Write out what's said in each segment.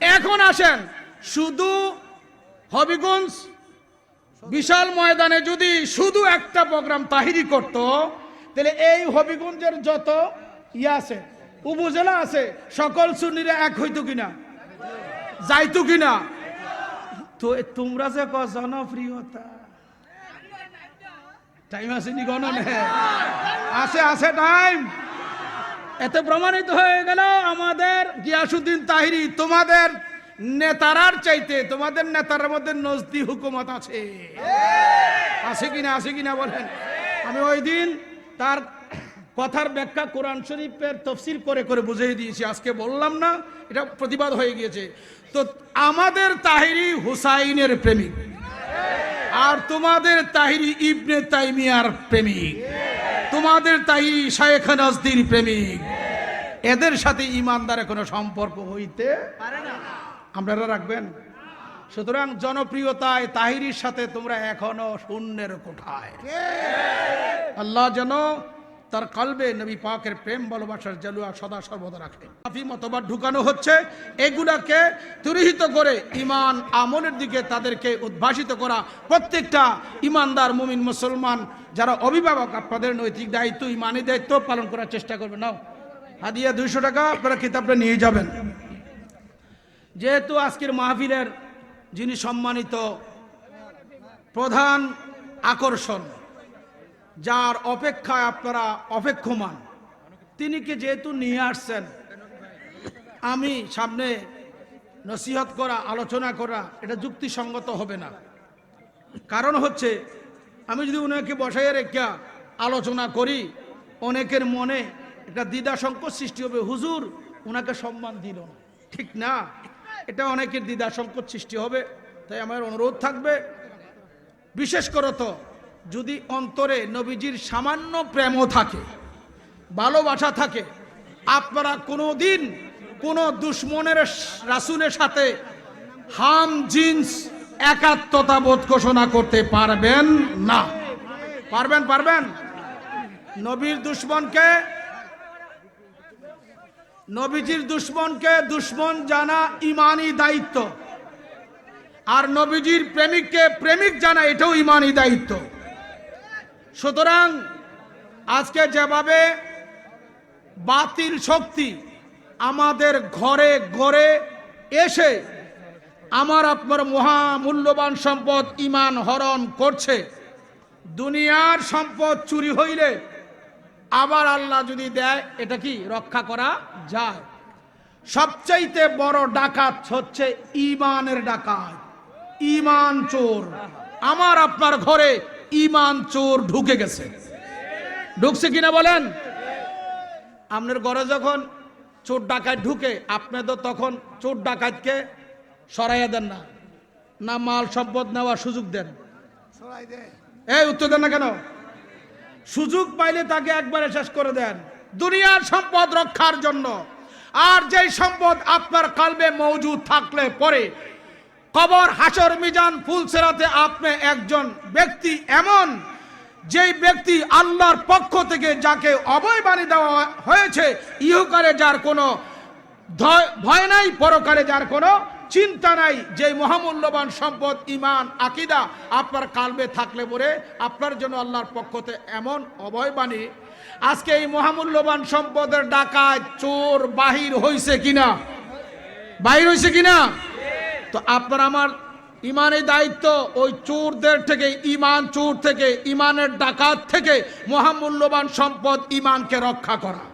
এখন আসেন। শুধু হবিগঞ্জ বিশাল ময়দানে যদি শুধু একটা প্রোগ্রাম তাহিরি করত, তাহলে এই হবিগঞ্জের যত ইয়ে আছে, উপজেলা আছে, সকল সুন্নিরা এক হইতো কিনা? যাইতো কিনা? তো তোমরা যে ক জনপ্রিয়তা। টাইম আছে নি গণনে আছে আছে, টাইম। এতে প্রমাণিত হয়ে গেল আমাদের গিয়াসুদ্দিন তাহিরি, তোমাদের নেতারার চাইতে, তোমাদের নেতার মধ্যে নজদি হুকুমত আছে। আছে কিনা আছে কিনা বলেন। আমি ওই দিন তার কথার ব্যাখ্যা কোরআন শরীফের তফসিল করে করে বুঝিয়ে দিয়েছি। আজকে বললাম না, এটা প্রতিবাদ হয়ে গিয়েছে। তো আমাদের তাহিরি হুসাইনের প্রেমিক, আর তোমাদের তাহিরি ইবনে তাইমিয়ার প্রেমিক। তোমাদের তাই শায়েখ নজদির প্রেমিক। এদের সাথে ইমানদারের কোনো সম্পর্ক হইতে পারে না। আপনারা রাখবেন? সুতরাং জনপ্রিয়তায় তাহিরির সাথে তোমরা এখনও শূন্যের কোঠায়। আল্লাহ যেন তার কলবে নবী পাকের প্রেম, ভালোবাসার জালুয়া সদা সর্বদা রাখে। কাফি মতবাদ ঢুকানো হচ্ছে। এগুলাকে তুরিহিত করে ইমান আমলের দিকে তাদেরকে উদ্ভাসিত করা প্রত্যেকটা ইমানদার মুমিন, মুসলমান, যারা অভিভাবক, আপনাদের নৈতিক দায়িত্ব ইমানি দায়িত্ব পালন করার চেষ্টা করবেন। নাও, হাদিয়া দুইশো টাকা, আপনারা কিতাবটা নিয়ে যাবেন। যেহেতু আজকের মাহফিলের যিনি সম্মানিত প্রধান আকর্ষণ যার অপেক্ষায় আপনারা অপেক্ষমান। তিনিকে যেহেতু নিয়ে আসছেন, আমি সামনে নসিহত করা, আলোচনা করা, এটা যুক্তিসঙ্গত হবে না। কারণ হচ্ছে, আমি যদি ওনাকে বসাইয়া রেখা আলোচনা করি, অনেকের মনে একটা দ্বিধা সংকট সৃষ্টি হবে, হুজুর ওনাকে সম্মান দিল না। ঠিক না? এটা অনেকের দ্বিধা সংকট সৃষ্টি হবে, তাই আমার অনুরোধ থাকবে। বিশেষ করে তো যদি অন্তরে নবীজির সামান্য প্রেমও থাকে, ভালোবাসা থাকে, আপনারা কোনো দিন কোনো দুশ্মনের রাসুলের সাথে হাম জিন্স একাত্মতা বোধ ঘোষণা করতে পারবেন না। পারবেন পারবেন? নবীর দুশ্মনকে, নবীজির দুশ্মনকে দুশ্মন জানা ইমানি দায়িত্ব। আর নবীজির প্রেমিককে প্রেমিক জানা এটাও ইমানি দায়িত্ব। সুতরাং আজকে যেভাবে বাতিল শক্তি আমাদের ঘরে ঘরে এসে আমার আপনার মহামূল্যবান সম্পদ ইমান হরণ করছে, দুনিয়ার সম্পদ চুরি হইলে আবার আল্লাহ যদি দেয়, এটা কি রক্ষা করা যায়? সবচাইতে বড় ডাকাত হচ্ছে ইমানের ডাকাত, ইমান চোর। আমার আপনার ঘরে ইমান চোর ঢুকে গেছে। ঢুকছে কিনা বলেন? আপনার ঘরে যখন চোর ডাকাত ঢুকে আপনি তো তখন চোর ডাকাতকে সরাইয়া দেন না। না মাল সম্পদ নেওয়ার সুযোগ দেন। এই উত্তর দেন না কেন? সুযোগ পাইলে তাকে একবারে শেষ করে দেন। দুনিয়ার সম্পদ রক্ষার জন্য। আর যেই সম্পদ আপনার কালবে মজুদ থাকলে পরে কবর, হাসর, মিজান, ফুল ফুলসেরাতে আপনি একজন ব্যক্তি এমন যেই ব্যক্তি আল্লাহর পক্ষ থেকে যাকে অবয় বাণী দেওয়া হয়েছে ইহকারে যার কোনো ভয় নাই পরকারে যার কোনো চিন্তা নাই যে মহামূল্যবান সম্পদ ইমান আকিদা আপনার কালবে থাকলে পরে আপনার জন্য আল্লাহর পক্ষতে এমন অভয় বাণী আজকে এই মহামূল্যবান সম্পদের ডাকায় চোর বাহির হইছে কিনা? বাহির হইছে কিনা? তো আপনার আমার ইমানের দায়িত্ব ওই চোরদের থেকে, ইমান চোর থেকে, ইমানের ডাকাত থেকে মহামূল্যবান সম্পদ ইমানকে রক্ষা করা।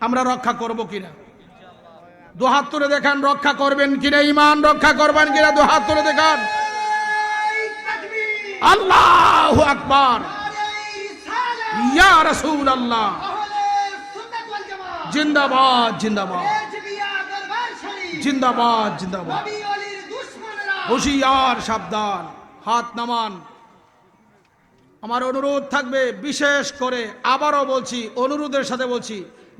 আমরা রক্ষা করব কিনা? দু হাত তুলে দেখান, রক্ষা করবেন কিনা ইমান? রক্ষা করবেন কিনা? দু হাত তুলে দেখান। আল্লাহ আকবার। ইয়া রসুল আল্লাহ জিন্দাবাদ জিন্দাবাদ। জিন্দাবাদ জিন্দাবাদ। হুশিয়ার সাবধান, হাত নামান। আমার অনুরোধ থাকবে, বিশেষ করে আবারও বলছি, অনুরোধের সাথে বলছি,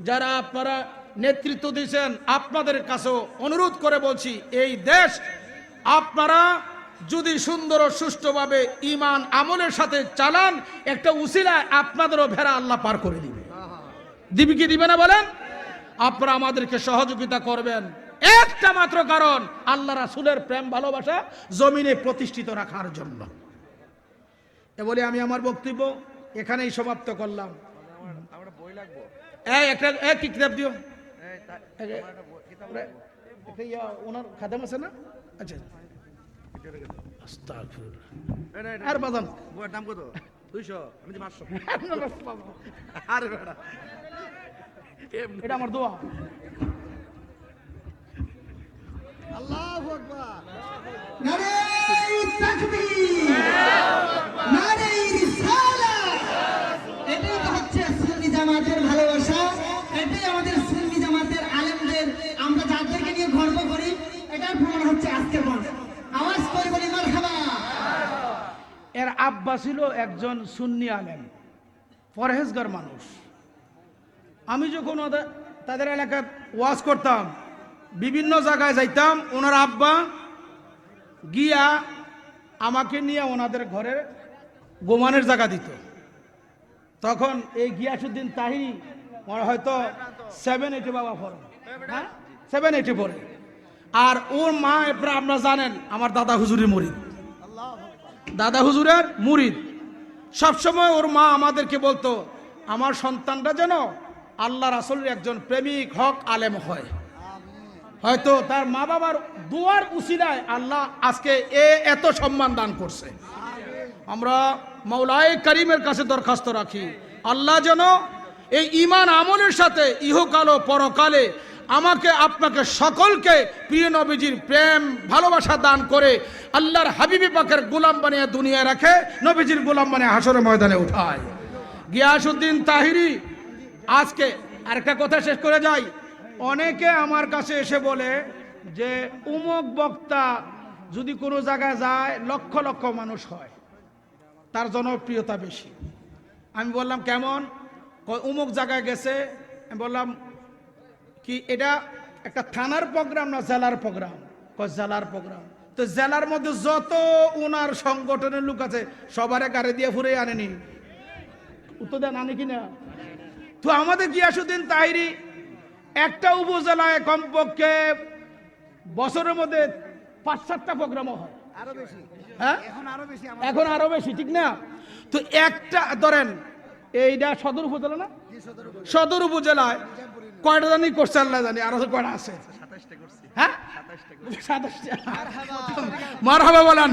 যারা আপনারা নেতৃত্ব দিয়েছেন, আপনাদের কাছেও অনুরোধ করে বলছি, এই দেশ আপনারা যদি সুন্দর ও সুষ্ঠুভাবে ইমান আমলের সাথে চালান, একটা উসিলায় আপনাদেরও ভেড়া আল্লাহ পার করে দিবে। দিবি কি দিবে না বলেন? আপনারা আমাদেরকে সহযোগিতা করবেন। একটা মাত্র কারণ আল্লাহ রাসূলের প্রেম ভালোবাসা জমিনে প্রতিষ্ঠিত রাখার জন্য। এ বলে আমি আমার বক্তব্য এখানেই সমাপ্ত করলাম। আমরা বই একটা কি কিতাব দিও। এই তা- এই যে, একটা ইয়া ওনার খাদেম আছে না? আচ্ছা। আস্তাগফিরুল্লাহ। এটা এটা আর বাজান। বইয়ের দাম কত? দুইশো। আমি পাঁচশো। আরে এটা আমার দোয়া। নারে তাকবীর। নারে রিসালাত। এটাই তো হচ্ছে সুন্নি জামাতের ভালোবাসা। এটাই আমাদের সুন্নি জামাতের আলেমদের। আমরা যাদেরকে নিয়ে গর্ব করি এটার প্রমাণ হচ্ছে আজকের মঞ্চ আওয়াজ করে বলি মারহাবা। এর আব্বা ছিল একজন সুন্নি আলেম পরহেজগার মানুষ। আমি যখন তাদের এলাকায় ওয়াজ করতাম বিভিন্ন জায়গায় যাইতাম, ওনার আব্বা গিয়া আমাকে নিয়ে ওনাদের ঘরে গোমানের জায়গা দিত। তখন এই গিয়াসুদ্দিন ওর হয়তো সেভেন এইটে বাবা ফোর হ্যাঁ? সেভেন এইটে পড়ে। আর ওর মা, এরপরে আপনারা জানেন, আমার দাদা হুজুরি মরিদ। দাদা হুজুরের মুরিদ। সবসময় ওর মা আমাদেরকে বলতো, আমার সন্তানটা যেন আল্লাহ রাসুলের একজন প্রেমিক, হক, আলেম হয়। হয়তো তার মা বাবার দুয়ার উসিলায় আল্লাহ আজকে এ এত সম্মান দান করছে। আমরা মৌলায় করিমের কাছে দরখাস্ত রাখি, আল্লাহ যেন এই ইমান আমলের সাথে ইহকাল পরকালে আমাকে, আপনাকে সকলকে প্রিয় নবীজির প্রেম, ভালোবাসা দান করে আল্লাহর হাবিবি পাকের গোলাম বানিয়ে দুনিয়ায় রাখে, নবীজির গোলাম বানিয়ে হাসরের ময়দানে উঠায়। গিয়াসুদ্দিন তাহিরি, আজকে আরেকটা কথা শেষ করে যাই। অনেকে আমার কাছে এসে বলে যে, উমক বক্তা যদি কোনো জায়গায় যায়, লক্ষ লক্ষ মানুষ হয়। তার জনপ্রিয়তা বেশি। আমি বললাম, কেমন? অমুক জায়গায় গেছে। আমি বললাম, কি এটা একটা থানার প্রোগ্রাম না জেলার প্রোগ্রাম? জেলার প্রোগ্রাম। তো জেলার মধ্যে যত উনার সংগঠনের লোক আছে, সবারে গাড়ি দিয়ে ফুরে আনেনি। উত্তর দেন আনে কিনা? তো আমাদের গিয়াসুদ্দিন তাহিরি একটা উপজেলায় কমপক্ষে বছরের মধ্যে পাঁচ সাতটা প্রোগ্রামও হয়। আরও হ্যাঁ? এখন আরও বেশি এখন আরও বেশি ঠিক না? তো একটা ধরেন এইটা সদর উপজেলা না? সদর উপজেলায় কয়টা জানি করছে আল্লাহ জানি আরও কয়টা আছে? হ্যাঁ? মারহাবা। বলেন।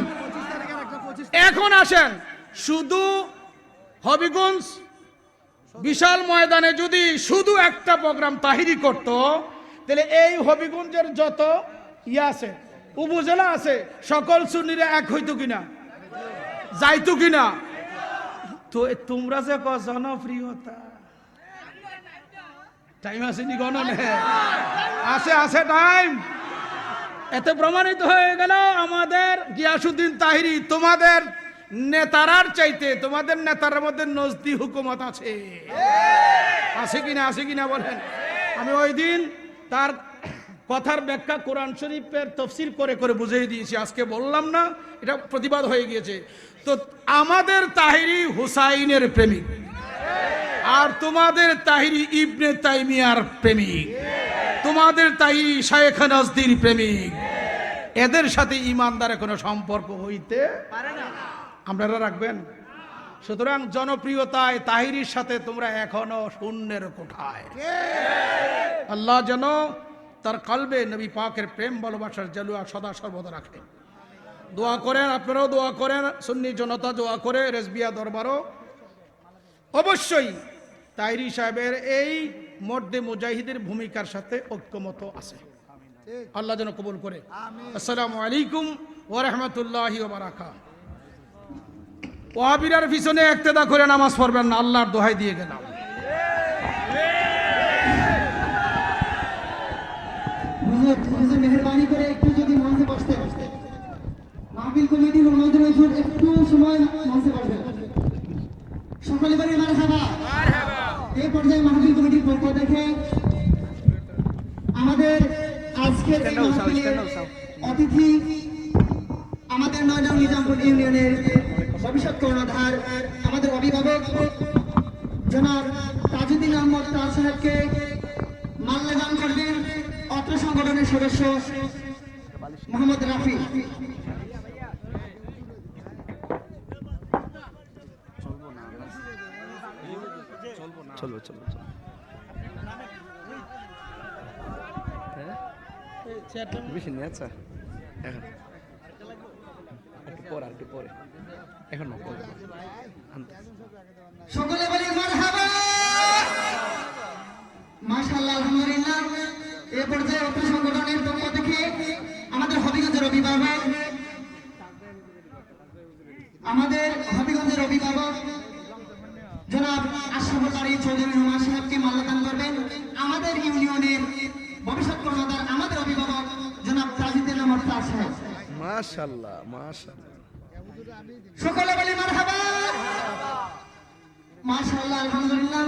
এখন আসেন শুধু হবিগঞ্জ বিশাল ময়দানে যদি শুধু একটা প্রোগ্রাম তাহিরি করত, তাহলে এই হবিগঞ্জের যত ইয়ে আছে, উপজেলা আছে, সকল সুন্নিরা এক হইতো কিনা? যাইতো কিনা? তো তোমরা যে জনপ্রিয়তা। টাইম আছে নি গণনে আছে আছে টাইম। এতে প্রমাণিত হয়ে গেল আমাদের গিয়াসুদ্দিন তাহিরি, তোমাদের নেতারার চাইতে তোমাদের নেতার মধ্যে নজদি হুকুমত আছে। আছে কিনা আছে কিনা বলেন। আমি ওই দিন তার কথার ব্যাখ্যা কোরআন শরীফের তফসিল করে করে বুঝিয়ে দিয়েছি। আজকে বললাম না, এটা প্রতিবাদ হয়ে গিয়েছে। তো আমাদের তাহিরি হুসাইনের প্রেমিক আর তোমাদের তাহিরি ইবনে তাইমিয়ার প্রেমিক। তোমাদের তাহিরি শায়েখ নজদির প্রেমিক। এদের সাথে ইমানদারে কোনো সম্পর্ক হইতে আপনারা রাখবেন? সুতরাং জনপ্রিয়তায় তাহিরির সাথে তোমরা এখনও শূন্যের কোঠায়। আল্লাহ যেন তার কলবে নবী পাকের প্রেম ভালোবাসার জালুয়া সদা সর্বদা রাখে। দোয়া করেন আপনারাও দোয়া করেন সুন্নি জনতা দোয়া করে রেসবিয়া দরবারও। অবশ্যই তাইরি সাহেবের এই মর্দে মুজাহিদের ভূমিকার সাথে ঐক্যমত আছে। আল্লাহ যেন কবুল করে। আসসালামু আলাইকুম ওরহমতুল্লাহ বারাকা ওয়াবিরার পিছনে একতেদা করে নামাজ পড়বেন না আল্লাহর দোহাই দিয়ে গেলাম। মেহরবানি করে একটু যদি মঞ্চে বসতে। মাহফিল কমিটির অনুমোদন হুজুর একটু সময় মঞ্চে বসবেন সকলে বলে মারহাবা। এই পর্যায়ে মাহফিল কমিটির পক্ষ থেকে আমাদের আজকের এই অতিথি আমাদের নিজামপুর ইউনিয়নের ভবিষ্যৎ কর্ণধার আমাদের অভিভাবক জনাব তাজুদ্দিন আহমদ তাজ সাহেবকে মাল্যদান করবেন অত্র সংগঠনের সদস্য মোহাম্মদ রাফি। চলবে চলবে চলবে। হ্যাঁ? বেশি নেই আচ্ছা এখন। পরে আর একটু পরে। এখন না পরে। সকলে বলি মারহাবা। মাশাআল্লাহ আলহামদুলিল্লাহ। এ পর্যায়ে অত্র সংগঠনের পক্ষ থেকে আমাদের হবিগঞ্জের অভিভাবক আমাদের হবিগঞ্জের অভিভাবক জনাব আশরাফুল চৌধুরী রহমান সাহেবকে মাল্যদান করবেন। আমাদের ইউনিয়নের ভবিষ্যৎ কর্মদার আমাদের অভিভাবক জনাব তাজিদুল রহমান সাহেব। মাশাল্লাহ সকলে বলি মারহাবা। মাশাআল্লাহ আলহামদুলিল্লাহ।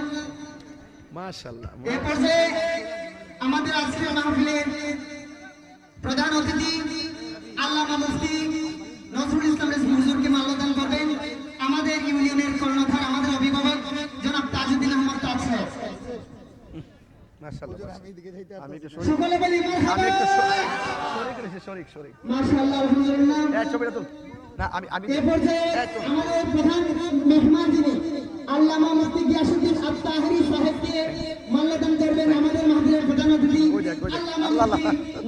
মাশাল্লাহ এ পর্যায়ে আমাদের আজকের মাহফিলের প্রধান অতিথি আল্লামা মুফতি নজরুল ইসলাম হুজুরকে মাল্যদান করবেন। আমাদের ইউনিয়নের কর্ণধার আমাদের অভিভাবক জনাব তাজউদ্দিন আহমদ তাজ সাহেব। আমি একটু সকলে বলি আমি মারহাবা একটু শরীর করেছি শরীর শরীর মাশাআল্লাহ আলহামদুলিল্লাহ। এই ছবিটা তুল। না আমি আমি এই পর্যায়ে আমাদের প্রধান মেহমান যিনি আল্লামা মুফতি গিয়াসউদ্দিন আত-তাহরি সাহেবকে মাল্যদান করবেন আমাদের মাহফিলের প্রধান অতিথি। আল্লামা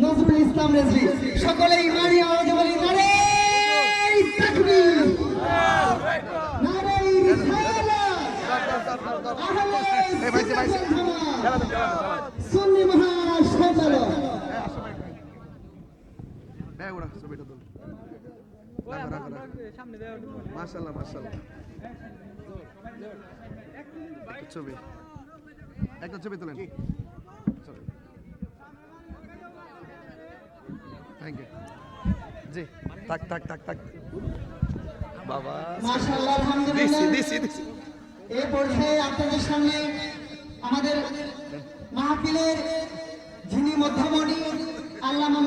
নজরুল ইসলাম রেজভি। সকলে ইমানি আওয়াজে বলি নারে তাকবীর নারে রিসালাত আহলে এই ভাইসে, ভাইসে। সুন্নাত ওয়াল জামাত। খেলা তো খেলা তো, খেলা তো। সুন্নি মহাসম্মেলন এই ওরা ছবিটা তুল মাশাল্লাহ একটা ছবি। একটা ছবি তোলেন। থ্যাংক ইউ জি থাক থাক থাক থাক। বাবা। মাশাআল্লাহ দিছি আলহামদুলিল্লাহ দিছি দিছি। এই পর্যায়ে আপনাদের সামনে আমাদের মাহফিলের যিনি মধ্যমণি আল্লামা